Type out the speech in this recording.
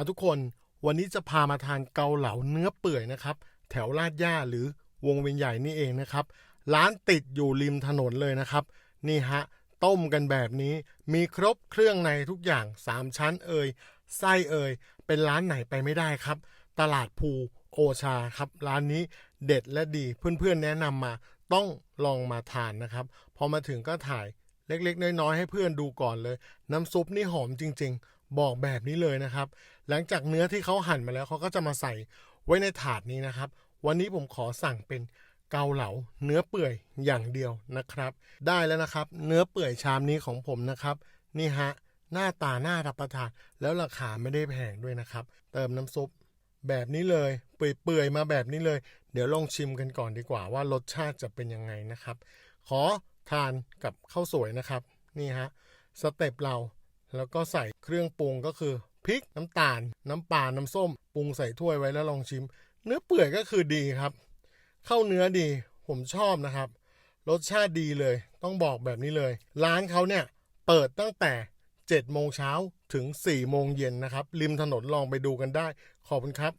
อทุกคนวันนี้จะพามาทานเกาเหลาเนื้อเปื่อยนะครับ แถวลาดย่าหรือวงเวียนใหญ่นี่เองนะครับ ร้านติดอยู่ริมถนนเลยนะครับ นี่ฮะ ต้มกันแบบนี้มีครบเครื่องในทุกอย่าง 3 ชั้นเอ่ยไส้เอ่ยเป็นร้านไหนไปไม่ได้ครับ ตลาดภูโอชาครับ ร้านนี้เด็ดและดีเพื่อนๆแนะนำมาต้องลองมาทานนะครับ พอมาถึงก็ถ่ายเล็กๆ น้อยๆ ให้เพื่อนดูก่อนเลย น้ำซุปนี่หอมจริง ๆ บอกแบบนี้เลยนะครับ หลังจากเนื้อที่เขาหั่นมาแล้วเขาก็จะมาใส่ไว้ในถาดนี้นะครับ วันนี้ผมขอสั่งเป็นเกาเหลาเนื้อเปื่อยอย่างเดียวนะครับ ได้แล้วนะครับ เนื้อเปื่อยชามนี้ของผมนะครับ นี่ฮะหน้าตาน่ารับประทาน แล้วราคาไม่ได้แพงด้วยนะครับ เติมน้ำซุปแบบนี้เลย เปื่อยๆมาแบบนี้เลย เดี๋ยวลองชิมกันก่อนดีกว่าว่ารสชาติจะเป็นยังไงนะครับ ขอทานกับข้าวสวยนะครับ นี่ฮะสเต็ปเราแล้วก็ใส่ รื่องปรุงก็คือพริกน้ำตาล น้ำปลาน้ำส้มปรุงใส่ถ้วยไว้แล้วลองชิม เนื้อเปื่อยก็คือดีครับ เข้าเนื้อดีผมชอบนะครับ รสชาติดีเลย ต้องบอกแบบนี้เลย ร้านเขาเนี่ยเปิดตั้งแต่7โมงเช้าถึง4โมงเย็นนะครับ ริมถนนลองไปดูกันได้ ขอบคุณครับ